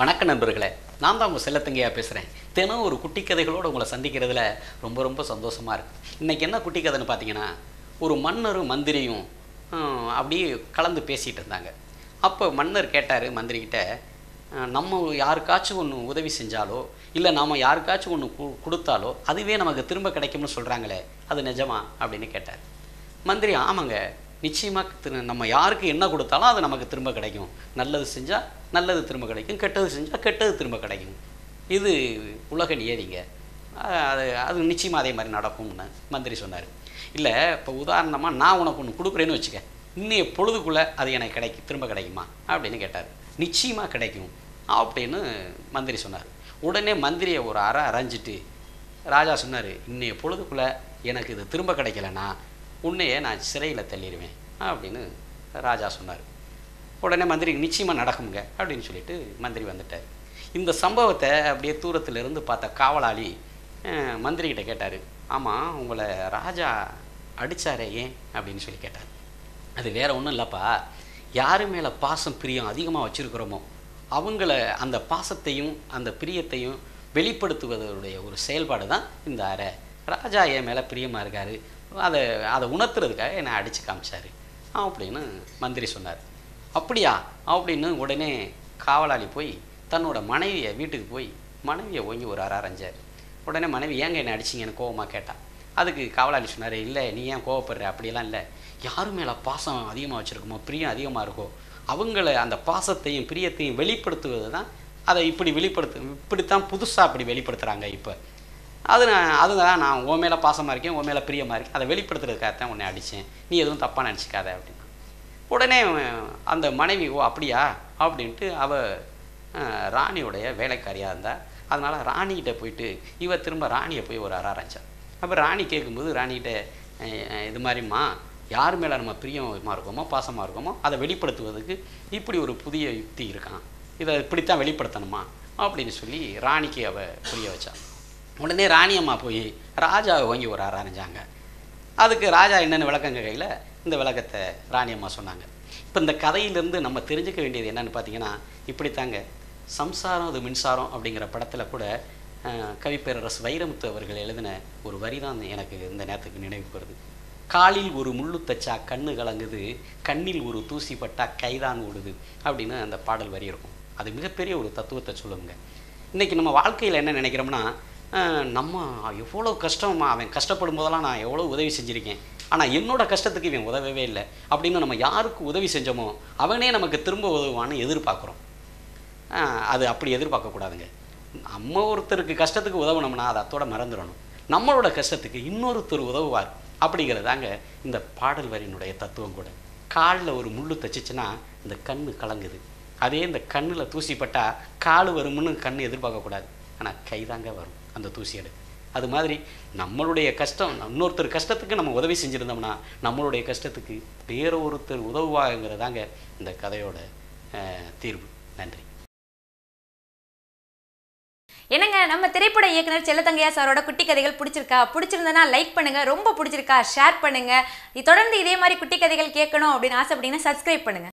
வணக்க நண்பர்களே நான் தான் உங்கள் செல்லத்தங்கையா பேசுகிறேன் தினம் ஒரு குட்டி கதைகளோடு உங்களை சந்திக்கிறதுல ரொம்ப ரொம்ப சந்தோஷமாக இருக்குது இன்றைக்கி என்ன குட்டி கதைன்னு பார்த்தீங்கன்னா ஒரு மன்னரும் மந்திரியும் அப்படியே கலந்து பேசிகிட்டு இருந்தாங்க. அப்போ மன்னர் கேட்டார் மந்திரிக்கிட்ட நம்ம யாருக்காச்சும் ஒன்று உதவி செஞ்சாலோ இல்லை நாம் யாருக்காச்சும் ஒன்று கு கொடுத்தாலோ அதுவே நமக்கு திரும்ப கிடைக்கும்னு சொல்கிறாங்களே அது நிஜமா? அப்படின்னு கேட்டார். மந்திரி ஆமாங்க நிச்சயமாக திரு- நம்ம யாருக்கு என்ன கொடுத்தாலும் அது நமக்கு திரும்ப கிடைக்கும். நல்லது செஞ்சால் நல்லது திரும்ப கிடைக்கும். கெட்டது செஞ்சால் கெட்டது திரும்ப கிடைக்கும். இது உலக நியதிங்க. அது அது நிச்சயமாக அதே மாதிரி நடக்கும்னு மந்திரி சொன்னார். இல்லை இப்போ உதாரணமாக நான் உனக்கு ஒன்று கொடுக்குறேன்னு வச்சுக்க இன்னைய பொழுதுக்குள்ளே அது எனக்கு கிடைக்கும் திரும்ப கிடைக்குமா? அப்படின்னு கேட்டார். நிச்சயமாக கிடைக்கும் அப்படின்னு மந்திரி சொன்னார். உடனே மந்திரியை ஒரு அறை அரைஞ்சிட்டு ராஜா சொன்னார் இன்னைய பொழுதுக்குள்ளே எனக்கு இது திரும்ப கிடைக்கலன்னா உன்னையே நான் சிறையில் தள்ளிடுவேன் அப்படின்னு ராஜா சொன்னார். உடனே மந்திரி நிச்சயமாக நடக்குங்க அப்படின்னு சொல்லிட்டு மந்திரி வந்துட்டார். இந்த சம்பவத்தை அப்படியே தூரத்திலிருந்து பார்த்த காவலாளி அஹ், மந்திரிகிட்ட கேட்டார். ஆமாம் உங்களை ராஜா அடித்தாரே ஏன்? அப்படின்னு சொல்லி கேட்டார். அது வேற ஒன்றும் இல்லைப்பா. யார் மேலே பாசம் பிரியம் அதிகமாக வச்சுருக்கிறோமோ அவங்கள அந்த பாசத்தையும் அந்த பிரியத்தையும் வெளிப்படுத்துவதனுடைய ஒரு செயல்பாடு தான் இந்த அறை. ராஜா என் மேலே பிரியமாக இருக்கார். அதை அதை உணர்த்துறதுக்காக என்னை அடித்து காமிச்சார். அப்படின்னு மந்திரி சொன்னார். அப்படியா? அப்படின்னு உடனே காவலாளி போய் தன்னோட மனைவியை வீட்டுக்கு போய் மனைவியை ஓங்கி ஒரு அரை அரைஞ்சார் உடனே மனைவி ஏங்க என்னை அடிச்சிங்கன்னு கோவமாக கேட்டான் அதுக்கு காவலாளி சொன்னார் இல்லை நீ ஏன் கோவப்படுற? அப்படிலாம் இல்லை. யார் மேலே பாசம் அதிகமாக வச்சுருக்குமோ பிரியம் அதிகமாக இருக்கோ அவங்கள அந்த பாசத்தையும் பிரியத்தையும் வெளிப்படுத்துவது தான் அதை இப்படி வெளிப்படுத்து இப்படித்தான் புதுசாக அப்படி வெளிப்படுத்துகிறாங்க இப்போ. அது நான் அதுதான் நான் உன் மேலே பாசமாக இருக்கேன் உன் மேலே பிரியமாக இருக்கேன். அதை வெளிப்படுத்துறதுக்காக தான் உன்னை அடித்தேன் நீ எதுவும் தப்பாக நினச்சிக்காத அப்படின்னா. உடனே அந்த மனைவி ஓ அப்படியா? அப்படின்ட்டு அவ ராணியுடைய வேலைக்காரியாக இருந்தா. அதனால் ராணிகிட்ட போயிட்டு இவ திரும்ப ராணியை போய் ஒரு அற அரைச்சான் அப்போ ராணி கேட்கும்போது ராணிகிட்ட இது மாதிரிம்மா யார் மேலே நம்ம பிரியமாக இருக்கோமோ பாசமாக இருக்கோமோ அதை வெளிப்படுத்துவதற்கு இப்படி ஒரு புதிய யுக்தி இருக்கான். இதை இப்படித்தான் வெளிப்படுத்தணுமா? அப்படின்னு சொல்லி ராணிக்கு அவள் புரிய வச்சான் உடனே ராணியம்மா போய் ராஜாவை வாங்கி ஒரு அற அதுக்கு ராஜா என்னென்ன விளக்கம் கையில்? இந்த விளக்கத்தை ராணியம்மா சொன்னாங்க. இப்போ இந்த கதையிலேருந்து நம்ம தெரிஞ்சுக்க வேண்டியது என்னன்னு பார்த்தீங்கன்னா இப்படித்தாங்க. சம்சாரம் அது மின்சாரம் அப்படிங்கிற படத்தில் கூட கவிப்பேரரசு வைரமுத்து அவர்கள் எழுதின ஒரு வரி தான் எனக்கு இந்த நேரத்துக்கு நினைவுக்கு வருது காலில் ஒரு முள்ளு தச்சா கண்ணு கலங்குது கண்ணில் ஒரு தூசி பட்டா கைதான் ஓடுது அப்படின்னு அந்த பாடல் வரி இருக்கும். அது மிகப்பெரிய ஒரு தத்துவத்தை சொல்லுங்க இன்றைக்கி நம்ம வாழ்க்கையில் என்ன நினைக்கிறோம்னா நம்ம எவ்வளோ கஷ்டமா அவன் கஷ்டப்படும் போதெல்லாம் நான் எவ்வளோ உதவி செஞ்சுருக்கேன். ஆனால் என்னோட கஷ்டத்துக்கு இவன் உதவவே இல்லை. அப்படின்னு நம்ம யாருக்கு உதவி செஞ்சோமோ அவனே நமக்கு திரும்ப உதவுவான்னு எதிர்பார்க்குறோம். அது அப்படி எதிர்பார்க்கக்கூடாதுங்க நம்ம ஒருத்தருக்கு கஷ்டத்துக்கு உதவணும்னா அதை அத்தோட மறந்துடணும். நம்மளோட கஷ்டத்துக்கு இன்னொருத்தர் உதவுவார் அப்படிங்கிறதாங்க இந்த பாடல் வரியினுடைய தத்துவம் கூட. காலில் ஒரு முள்ளு தச்சிச்சுன்னா இந்த கண் கலங்குது. அதே இந்த கண்ணில் தூசிப்பட்டால் கால் வரும்னு கண் எதிர்பார்க்கக்கூடாது ஆனால் கைதாங்க வரும். அந்த தூசி எடுக்க அது மாதிரி நம்மளுடைய கஷ்டம் இன்னொருத்தர் கஷ்டத்துக்கு நம்ம உதவி செஞ்சுருந்தோம்னா நம்மளுடைய கஷ்டத்துக்கு வேற ஒருத்தர் உதவுவாங்கிறதாங்க இந்த கதையோட தீர்வு. நன்றி. என்னங்க நம்ம திரைப்பட இயக்குனர் செல்லத்தங்கையா சாரோட குட்டி கதைகள் பிடிச்சிருக்கா? பிடிச்சிருந்தனா லைக் பண்ணுங்க. ரொம்ப பிடிச்சிருக்கா? ஷேர் பண்ணுங்க. தொடர்ந்து இதே மாதிரி குட்டி கதைகள் கேட்கணும் அப்படின்னு ஆசைப்பட்டீங்கன்னா சப்ஸ்கிரைப் பண்ணுங்க.